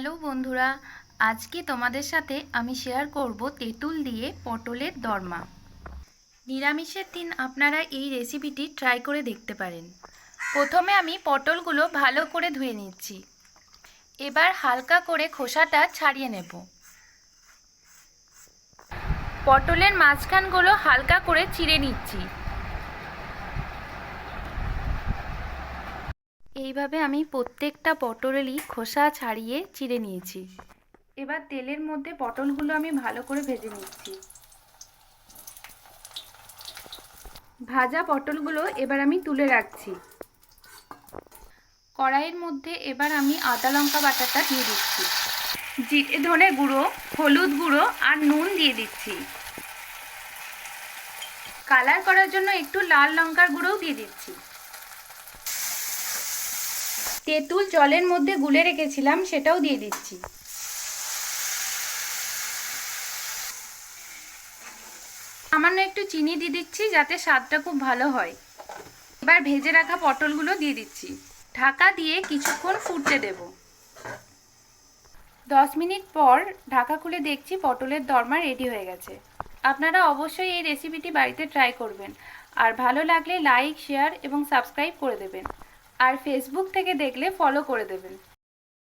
Hello বন্ধুরা, আজকে তোমাদের সাথে আমি শেয়ার করব তেঁতুল দিয়ে পটলের দরমা। নিরামিষের দিন আপনারা এই রেসিপিটি ট্রাই করে দেখতে পারেন। প্রথমে আমি পটলগুলো ভালো করে ধুয়ে নিচ্ছি। এবার হালকা করে খোসাটা ছাড়িয়ে নেব। পটলের মাঝখানগুলো হালকা করে চিড়ে নিচ্ছি। এইভাবে আমি প্রত্যেকটা পটলেরই খোসা ছাড়িয়ে চিড়ে নিয়েছি। এবার তেলের মধ্যে পটলগুলো আমি ভালো করে ভেজে নিচ্ছি। ভাজা পটলগুলো এবার আমি তুলে রাখছি। কড়াইয়ের মধ্যে এবার আমি আদা লঙ্কা বাটাটা দিয়ে দিচ্ছি। জিরে ধনে গুঁড়ো, হলুদ গুঁড়ো আর নুন দিয়ে দিচ্ছি। কালার করার জন্য একটু লাল লঙ্কার গুঁড়োও দিয়ে দিচ্ছি। তেঁতুল জলের মধ্যে গুলে রেখেছিলাম, সেটাও দিয়ে দিচ্ছি। সামান্য একটু চিনি দিয়ে দিচ্ছি, যাতে স্বাদটা খুব ভালো হয়। এবার ভেজে রাখা পটলগুলো দিয়ে দিচ্ছি। ঢাকা দিয়ে কিছুক্ষণ ফুটতে দেব। দশ মিনিট পর ঢাকা খুলে দেখছি পটলের দরমা রেডি হয়ে গেছে। আপনারা অবশ্যই এই রেসিপিটি বাড়িতে ট্রাই করবেন। আর ভালো লাগলে লাইক, শেয়ার এবং সাবস্ক্রাইব করে দেবেন। আর ফেসবুক থেকে দেখলে ফলো করে দেবেন।